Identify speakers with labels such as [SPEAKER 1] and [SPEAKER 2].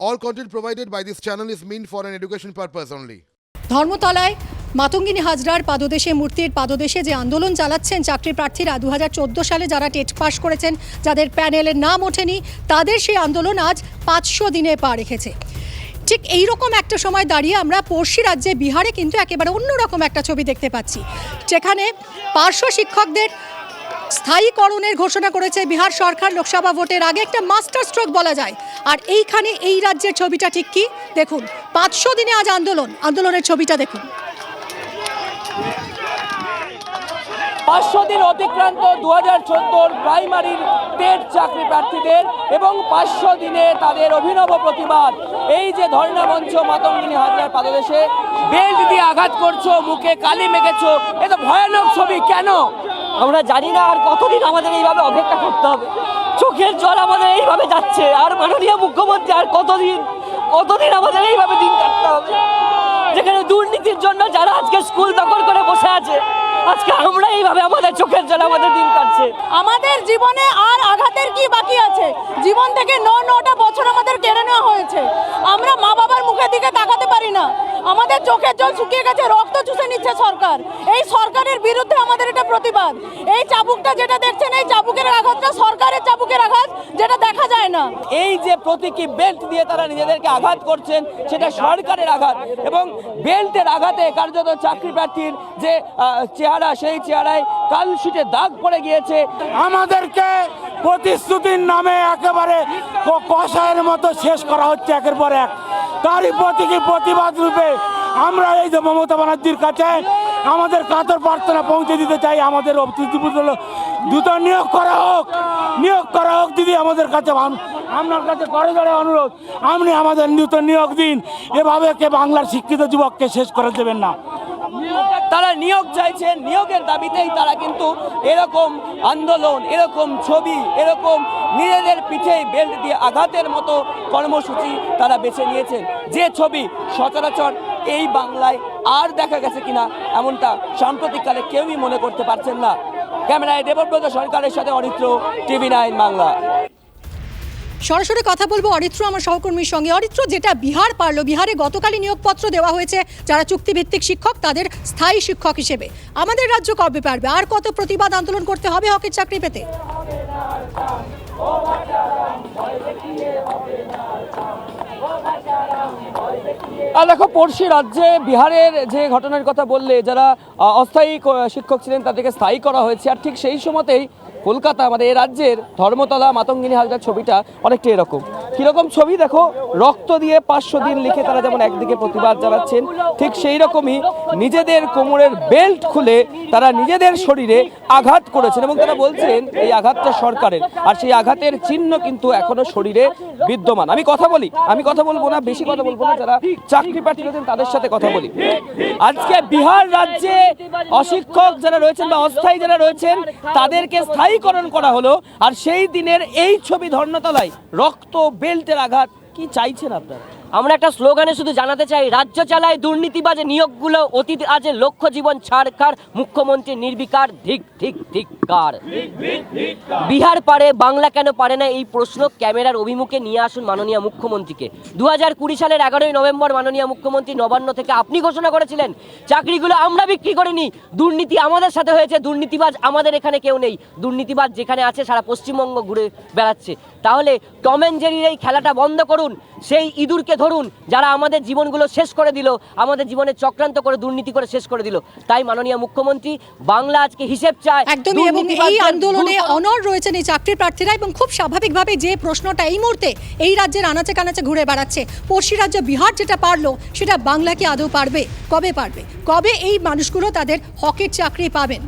[SPEAKER 1] All content provided by this channel is meant for an education purpose only.
[SPEAKER 2] ধর্মতলায় মাতঙ্গিনী হাজরার পাদদেশে মূর্তির পাদদেশে যে আন্দোলন চালাচ্ছেন চাকরি প্রার্থীরা দু সালে যারা টেট পাস করেছেন, যাদের প্যানেলের নাম ওঠেনি, তাদের সেই আন্দোলন আজ পাঁচশো দিনে পা রেখেছে ঠিক এই রকম একটা সময় দাঁড়িয়ে আমরা পড়শি রাজ্যে বিহারে কিন্তু একেবারে অন্যরকম একটা ছবি দেখতে পাচ্ছি যেখানে পার্শ্ব শিক্ষকদের স্থায়ীকরণের ঘোষণা করেছে বিহার সরকার লোকসভা ভোটের আগে একটা মাস্টার স্ট্রোক বলা যায়। আর এইখানে এই রাজ্যের ছবিটা ঠিক কি? দেখুন, পাঁচশো দিনে আজ আন্দোলন। আন্দোলনের ছবিটা দেখুন।
[SPEAKER 3] পাঁচশো দিন অতিক্রান্ত দু হাজার চোদ্দোর প্রাইমারির টেট চাকরি প্রার্থীদের এবং পাঁচশো দিনে তাদের অভিনব প্রতিবাদ। এই যে ধর্ণা মঞ্চ মাতঙ্গিনী হাজরার পাদদেশে, বেল্ট দিয়ে আঘাত করছ, মুখে কালি মেখেছো, এ তো ভয়ানক ছবি, কেন?
[SPEAKER 4] আমরা জানি না আর কতদিন আমাদের এইভাবে অপেক্ষা করতে হবে। চোখের জল আমাদের এইভাবে যাচ্ছে, আর মাননীয় মুখ্যমন্ত্রী আর কতদিন কতদিন আমাদের এইভাবে দিন কাটতে হবে? যেখানে দুর্নীতির জন্য যারা আজকে স্কুল দখল করে বসে আছে, আজকে আমরা এইভাবে আমাদের চোখের জল আমাদের দিন কাটছে।
[SPEAKER 5] আমাদের জীবনে আর আঘাতের কি বাকি আছে? জীবন থেকে ন নটা বছর আমাদের কেড়ে আমাদের চোখের জল শুকিয়ে গেছে রক্ত চুষে নিচ্ছে সরকার। এই সরকারের বিরুদ্ধে আমাদের এটা প্রতিবাদ। এই চাবুকটা যেটা দেখছেন এই চাবুকের আঘাতটা সরকারের চাবুকের আঘাত যেটা দেখা যায় না।
[SPEAKER 3] এই যে প্রতীকী বেল্ট দিয়ে তারা নিজেদেরকে আঘাত করছেন সেটা সরকারের আঘাত এবং বেল্টের আঘাতে কার্যত চাকরি প্রার্থীর যে চেহারা সেই চেহারায় কাল শিটে দাগ পড়ে গিয়েছে।
[SPEAKER 6] আমাদেরকে প্রতিশ্রুতির নামে একেবারে কষায়ের মতো শেষ করা হচ্ছে একের পর এক। তারই প্রতীকী প্রতিবাদ রূপে আমরা এই যে মমতা ব্যানার্জির কাছে আমাদের কাতর প্রার্থনা পৌঁছে দিতে চাই। আমাদের দ্রুত নিয়োগ করা হোক, নিয়োগ করা হোক দিদি, আমাদের কাছে আপনার কাছে করে ধরে অনুরোধ, আপনি আমাদের দ্রুত নিয়োগ দিন। এভাবে কে বাংলার শিক্ষিত যুবককে শেষ করে দেবেন না।
[SPEAKER 3] তারা নিয়োগ চাইছেন নিয়োগের দাবিতেই তারা কিন্তু এরকম আন্দোলন, এরকম ছবি, এরকম নিজেদের পিঠে বেল্ট দিয়ে আঘাতের মতো কর্মসূচি তারা বেছে নিয়েছেন যে ছবি সচরাচর এই বাংলায় আর দেখা গেছে কিনা এমনটা সাম্প্রতিককালে কেউই মনে করতে পারছেন না। ক্যামেরায় দেবব্রত সরকারের সাথে অরিত্র, টিভি নাইন বাংলা।
[SPEAKER 2] সরাসরি কথা বলব অরিত্র, আমার সহকর্মীর সঙ্গে। অরিত্র, যেটা বিহার পারল, বিহারে গতকালই নিয়োগপত্র দেওয়া হয়েছে যারা চুক্তিভিত্তিক শিক্ষক, তাদের স্থায়ী শিক্ষক হিসেবে। আমাদের রাজ্য কবে পারবে? আর কত প্রতিবাদ আন্দোলন করতে হবে হকের চাকরি পেতে?
[SPEAKER 3] দেখো, পড়শি রাজ্যে বিহারের যে ঘটনার কথা বললে, যারা অস্থায়ী শিক্ষক ছিলেন, তাদেরকে স্থায়ী করা হয়েছে। আর ঠিক সেই সময়তেই কলকাতা মানে এ রাজ্যের ধর্মতলা, মাতঙ্গিনী হালদার ছবিটা অনেকটা এরকম। কীরকম ছবি? দেখো, রক্ত দিয়ে পাঁচশো দিন লিখে তারা যেমন একদিকে প্রতিবাদ জানাচ্ছেন, ঠিক সেই রকমই নিজেদের কোমরের বেল্ট খুলে তারা নিজেদের শরীরে আঘাত করেছেন এবং তারা বলছেন এই আঘাতটা সরকারের। আর সেই আঘাতের চিহ্ন কিন্তু এখনও শরীরে বিদ্যমান। আমি কথা বলি, আমি কথা বলব না, বেশি কথা বলব না, যারা চাকরি প্রার্থী রয়েছেন তাদের সাথে কথা বলি। আজকে বিহার রাজ্যে অশিক্ষক যারা রয়েছেন বা অস্থায়ী যারা রয়েছেন, তাদেরকে স্থায়ীকরণ করা হলো। আর সেই দিনের এই ছবি ধর্ণতলায় রক্ত, বেল্টের আঘাত কি চাইছেন আপনারা?
[SPEAKER 4] আমরা একটা স্লোগানে শুধু জানাতে চাই, রাজ্য চালায় দুর্নীতিবাজে নিয়োগগুলো, অতীত আজে লক্ষ্য জীবন ছাড়কার মুখ্যমন্ত্রী নির্বিকার, ধিক ধিক, ধিক্কার। বিহার পারে, বাংলা কেন পারে না এই প্রশ্ন ক্যামেরার অভিমুখে নিয়ে আসুন মাননীয় মুখ্যমন্ত্রীকে। দু হাজার কুড়ি সালের এগারোই নভেম্বর মাননীয় মুখ্যমন্ত্রী নবান্ন থেকে আপনি ঘোষণা করেছিলেন, চাকরিগুলো আমরা বিক্রি করিনি, দুর্নীতি আমাদের সাথে হয়েছে, দুর্নীতিবাজ আমাদের এখানে কেউ নেই, দুর্নীতিবাজ যেখানে আছে সারা পশ্চিমবঙ্গ ঘুরে বেড়াচ্ছে। তাহলে টম অ্যান্ড জেরির এই খেলাটা বন্ধ করুন, সেই ইঁদুরকে ধরুন যারা আমাদের জীবনগুলো শেষ করে দিল আমাদের জীবনে চক্রান্ত করে দুর্নীতি করে শেষ করে দিল তাই মাননীয় মুখ্যমন্ত্রী বাংলা আজকে হিসেব চায়
[SPEAKER 2] একদমই এবং এই আন্দোলনে অনর রয়েছেন এই চাকরি প্রার্থীরা এবং খুব স্বাভাবিকভাবে যে প্রশ্নটা এই মুহূর্তে এই রাজ্যের আনাচে কানাচে ঘুরে বেড়াচ্ছে। পড়শি রাজ্য বিহার যেটা পারল সেটা বাংলা কি আদৌ পারবে? কবে পারবে? কবে এই মানুষগুলো তাদের হকের চাকরি পাবেন?